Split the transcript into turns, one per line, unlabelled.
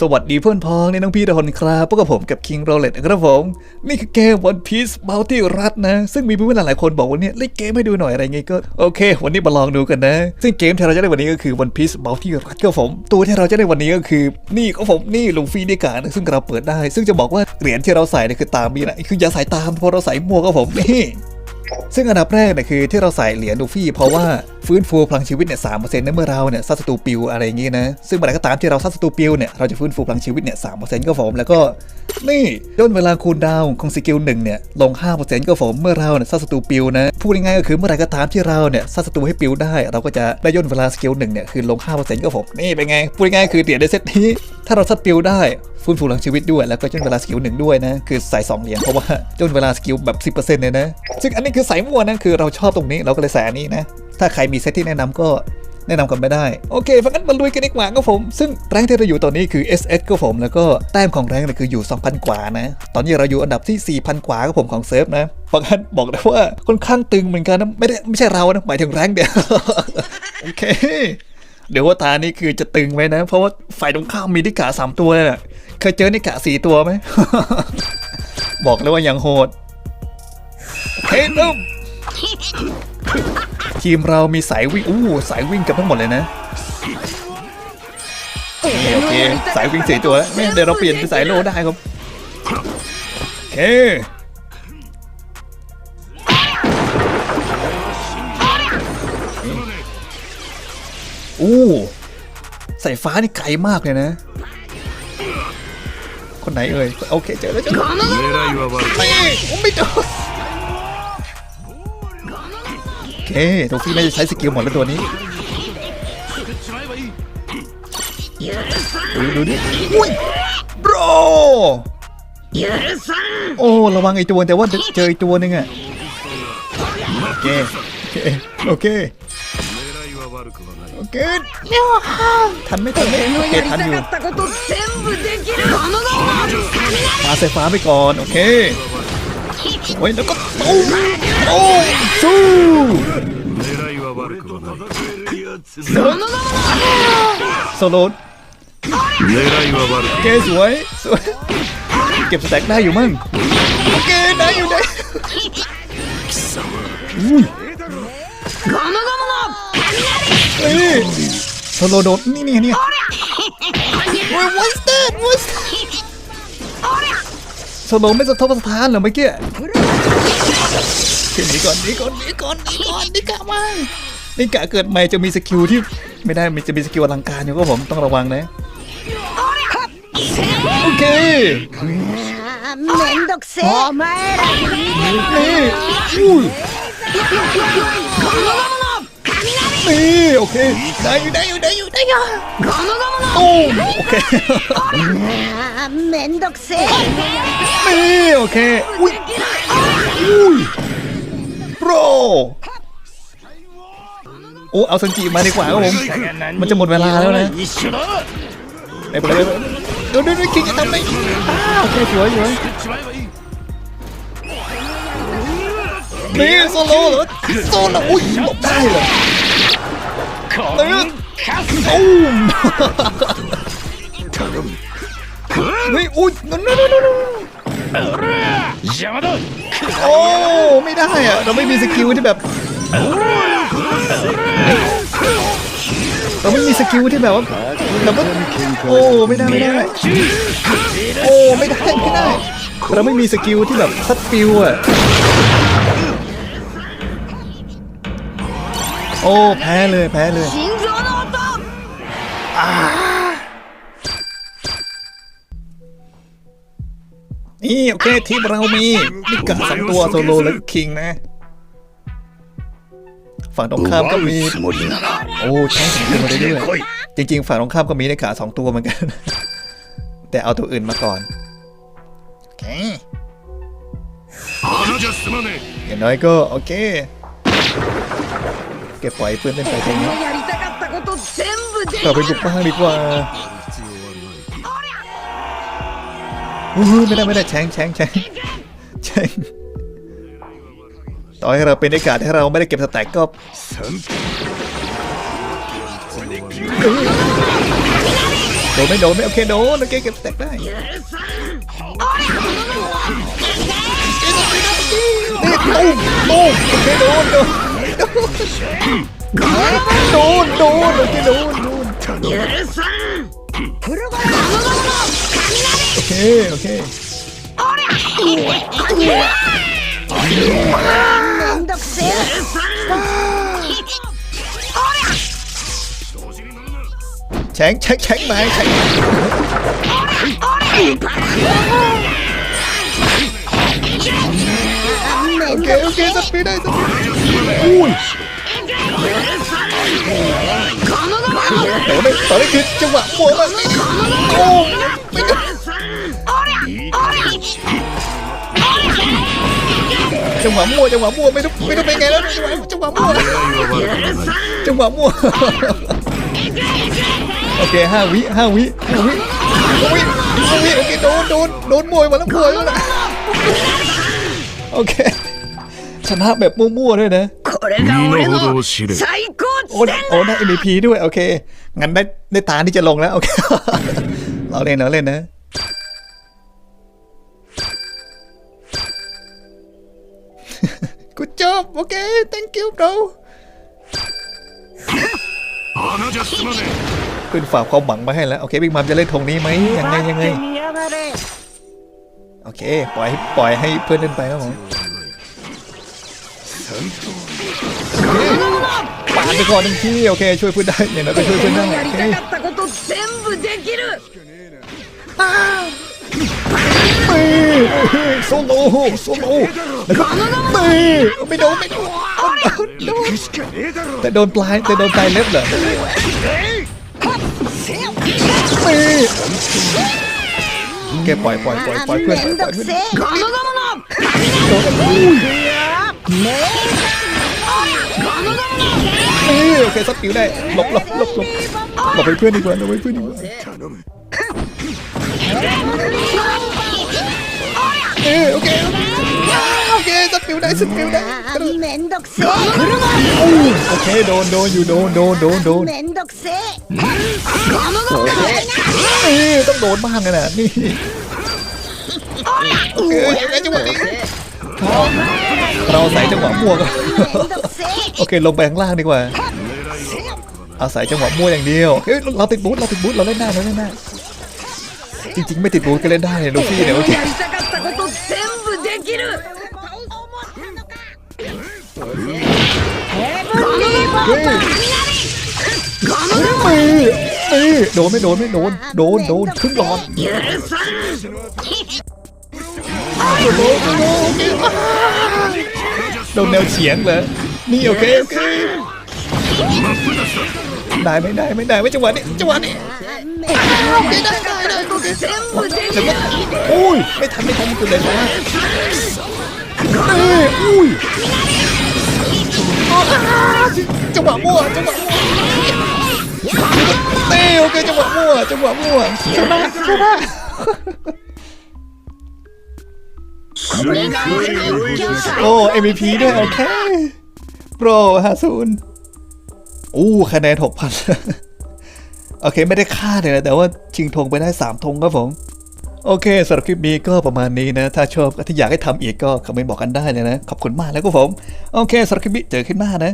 สวัสดีเพื่อนพ้องในน้องพี่ทุกคนครับพบกับผมกับ King r o l e t นะครับผม นี่คือเกม One Piece Bounty รัดนะ ซึ่งมีเพื่อนหลายคนบอกว่าเนี่ยเล่นเกมให้ดูหน่อยอะไรเงี้ยก็โอเค วันนี้มาลองดูกันนะ ซึ่งเกมที่เราจะได้วันนี้ก็คือ One Piece Bounty รัดครับผม ตัวที่เราจะได้วันนี้ก็คือ นี่ครับผมนี่ลูฟี่นิกานะซึ่งเราเปิดได้ ซึ่งจะบอกว่าเหรียญที่เราใส่เนี่ยคือตามมีนะคืออย่าใส่ตามเพราะเราใส่มั่วครับผมนี่ซึ่งอันดับแรกเนี่ยคือที่เราใส่เหรียญลูฟี่เพราะว่า ฟื้นฟูพลังชีวิตเนี่ยสามเปอร์เซ็นต์ในเมื่อเราเนี่ยซัดศัตรูปิวอะไรอย่างงี้นะซึ่งเมื่อไรก็ตามที่เราซัดศัตรูปิวเนี่ยเราจะฟื้นฟูพลังชีวิตเนี่ยสามเปอร์เซ็นต์ก็ผมแล้วก็นี่ย่นเวลาคูลดาวของสกิลหนึ่งเนี่ยลงห้าเปอร์เซ็นต์ก็ผมเมื่อเราเนี่ยซัดศัตรูปิวนะพูดง่ายๆก็คือเมื่อไรก็ตามที่เราเนี่ยซัดศัตรูให้ปิวได้ เราก็จะได้ย่นเวลาสกิลหนึ่งเนี่ยคือลงห้าเปอร์เซ็นต์ก็ผมนี่เป็นไงพูดง่ายๆคือเหรียญในเซตนี้ถ้าเราซัดปิวได้ฟื้นฟูพลังชีวิตด้วยแล้วก็ย่นเวลาสกิลหนึ่งด้วยนะคือใส่สองเหรียญเพราะว่าย่นเวลาสกิลแบบ 10%เลยนะซึ่งอันนี้คือใส่มั่วนะคือเราชอบตรงนี้เราก็เลยใส่อันนี้นะ ถ้าใครมีเซตที่แนะนำก็แนะนำกันไม่ได้ โอเคเพราะงั้นมาลุยกันดีกว่าครับผม ซึ่งแรงที่เราอยู่ตอนนี้คือ SS ก็ผม แล้วก็แต้มของแรงเนี่ยคืออยู่ 2,000 กว่านะ ตอนนี้เราอยู่อันดับที่ 4,000 กว่าครับผมของเซิร์ฟนะเพราะงั้นบอกได้ว่าค่อนข้างตึงเหมือนกันนะไม่ได้ไม่ใช่เรานะหมายถึงแรงเดียวโอเค เดี๋ยวว่าตานี่คือจะตึงไว้นะ เพราะว่าฝ่ายตรงข้ามมีนิกาสามตัวเลยนะเคยเจอนิกาสี่ตัวไหมบอกเลยว่ายังโหดเฮ้ยเริ่ม ทีมเรามีสายวิ่งอู้สายวิ่งกับทั้งหมดเลยนะโอเคสายวิ่งสี่ตัวแล้วเดี๋ยวเราเปลี่ยนเป็นสายโลได้ครับโอเคอู้สายฟ้านี่ไกลมากเลยนะ คนไหนเอ่ยโอเคเจอแล้วเจอไม่ไม่เจอ เคตรงที่ไม่ใช้สกิลหมดแล้วตัวนี้ดูดูดิอุ้ยโบรโอ้ระวังไอตัวแต่ว่าเจอไอตัวนึงอะโอเคโอเคโอเคทันไม่ทันไม่โอเคทันอยู่มาใส่ฟ้าไปก่อนโอเค โอ้ยแล้วก็โอ้โอ้สู้โซโลนเกสวยสวย เก็บสแต็กได้อยู่มั้งโอเคได้อยู่ได้อุ้ย
เฮ้
ยโซโลโดนนี่นี่นี่ What's that? What's that? สโลไม่สะทกสะท้านเหรอเมื่อกี้หนีก่อนหนีก่อนหนีก่อนหนีก่อนหนี่กะมานี่กะเกิดใหม่จะมีสกิลที่ไม่ได้มันจะมีสกิลอลังการอยู่ก็ผมต้องระวังนะโอเค
เหม็นดอกเซ่ไหม่ะ
นี่อุ้ยนี่ โอเคได้อยู่ได้อยู่ได้อยู่ได้อยู่โอ้โอเค
เหม็นดอกเซ่
นี่โอเคอุ้ยอุ้ยโปรโอ้เอาสันจิมาดีกว่าครับผมมันจะหมดเวลาแล้วนะไหนไปเลยเดี๋ยวดูคิงจะทำอะไรอ้โอเคสวยสวยนี่โซโล่หรอโซโล่อุ้ยหลบได้เหร ตึ๊ดตุ้มนี่อุ้ยนั่นนั่นนั่นโอ้ไม่ได้อะเราไม่มีสกิลที่แบบเราไม่มีสกิลที่แบบว่าเราก็โอ้ไม่ได้ไม่ได้โอ้ไม่ได้ไม่ได้เราไม่มีสกิลที่แบบทัดฟิวอะ โอ้แพ้เลยแพ้เลยนี่โอเคทีมเรามีนี่กะสองตัวโซโลและคิงนะ ฝั่งตรงข้ามก็มีโอ้ใช่สองตัวมาเรื่อย
ๆ
จริง ๆ ฝั่งตรงข้ามก็มีนิกะสองตัวเหมือนกัน แต่เอาตัวอื่นมาก่อนออย่างน้อยก็โอเค แกปล่อยเพื่อนเล่นไป
เอง
เราไปบุกบ้างดีกว่าไม่ได้ไม่ได้แฉงแฉงแฉงแฉงต่อให้เราเป็นอากาศให้เราไม่ได้เก็บสแต็กก็โดนไม่โดนไม่โอเคโดนโอเคเก็บสแต็กได้ตุ้มโอ้มโอเคโดนโดน 노은
노은 이렇게
노은 노은 오케이 오케이 쟁쟁쟁 말쟁 โอเคโอเคสปีดได้สปีดอ้ยแต่ไม่แต่ไม่คือจังหวะโว้ยโอ้ไจังหวะมั่วจังหวะมั่วไม่ต้ไม่ต้องเป็นไงแล้วจังหวะมั่วจังหวะมั่วโอเคห้าวิห้าวิห้าวิห้าวิห้าวิโอเคโดนโดนโดนมวยมาแล้วมวยแล้วนะโอเค ชนะแบบมั่วๆด้วยนะ
これが俺
身の程
の
を知れ
最高
โอ้ได้โอ้ได้ MVP ด้วย โอเค งั้นได้ได้ตาที่จะลงแล้ว โอเค เราเล่นเราเล่นนะ กูจบโอเค thank you bro
穴じゃ済まね
ขึ้นฝากความหวังมาให้แล้ว โอเคบิ๊กมัมจะเล่นธงนี้ไหมยังไงยังไง
見やがれ
โอเค ปล่อยให้ปล่อยให้เพื่อนเล่นไปครับผม ปาดไปก่อนหนึ่งที่โอเค ช่วยพูดได้เนี่ยงน้อยก็ช่วยพูดอนได้โอเคโซโลโซโลนะครับไม่ไม่โดนไม่โดนแต่โดนปลายแต่โดนปลายเล็บเหรอไม่แกปล่อยปล่อยปล่อยปล่อยเพื่อนปล่เล
นโอ้
ย เน่
เโอ
เคสัดผิวได้หลบหลบหลบหลบหลบไปเพื่อนดีกว่าหลบไปเพื่อนดีกว่าเออโอเคโอเคสัดผิวได้สัดผิวได้
โอ้
โอเคโดนโดนอยู่โดนโดนโดนโดนเออต้องโดนบ้างนะนี่โอเคจังหวะนี้ เราใส่จังหวะมั่วก็โอเคลงไปข้างล่างดีกว่า เอาใส่จังหวะมั่วอย่างเดียวเฮ้ยเราติดบูทเราติดบูทเราเล่นหน้าเราเล่นหน้าจริงๆ ไม่ติดบูทก็เล่นได้ลูฟี่เนี่ยโอเคยโดนไม่โดนไม่โดน โดนโดนครึ่งหลอด โอ้ดนแนวเฉียงเลยนี่โอเคโอเคได้ไม่ได้ไม่ได้ไม่จังหวะนี้จังหวะนี้
ได้ได้ได้
ได้ก็อุ้ยไม่ทันไม่ทันกูเลยนะเอ้ยอุ้ยจังหวะมั่วจังหวะมั่วเต้โอเคจังหวะมั่วจังหวะมั่วชนะชนะ โอ้ MVP ด้วย โอเค โปรฮาซูนอู้คะแนนหกพันโอเค ไม่ได้ค่าเลยนะ แต่ว่าชิงธงไปได้ 3 ธงครับผม โอเคสำหรับคลิปนี้ก็ประมาณนี้นะ ถ้าชอบถ้าอยากให้ทำอีกก็คอมเมนต์บอกกันได้เลยนะ ขอบคุณมากแล้วครับผม โอเคสำหรับคลิปนี้เจอขึ้นหน้านะ